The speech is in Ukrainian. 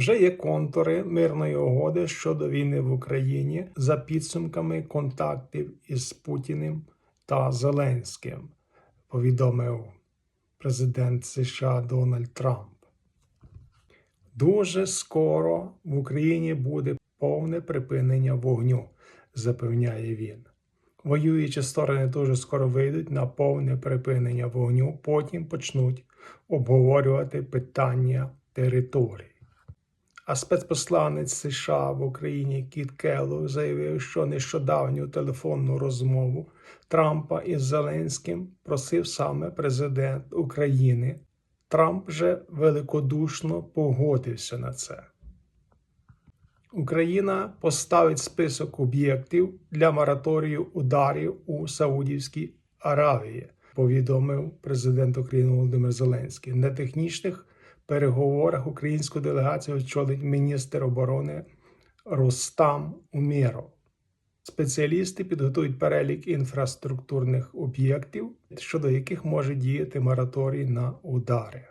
Вже є контури мирної угоди щодо війни в Україні за підсумками контактів із Путіним та Зеленським, повідомив президент США Дональд Трамп. Дуже скоро в Україні буде повне припинення вогню, запевняє він. Воюючі сторони дуже скоро вийдуть на повне припинення вогню, потім почнуть обговорювати питання територій. А спецпосланець США в Україні Кіт Келлог заявив, що нещодавню телефонну розмову Трампа із Зеленським просив саме президент України. Трамп вже великодушно погодився на це. Україна поставить список об'єктів для мораторію ударів у Саудівській Аравії, повідомив президент України Володимир Зеленський. На технічних переговорах українську делегацію очолить міністр оборони Рустам Умєров. Спеціалісти підготують перелік інфраструктурних об'єктів, щодо яких може діяти мораторій на удари.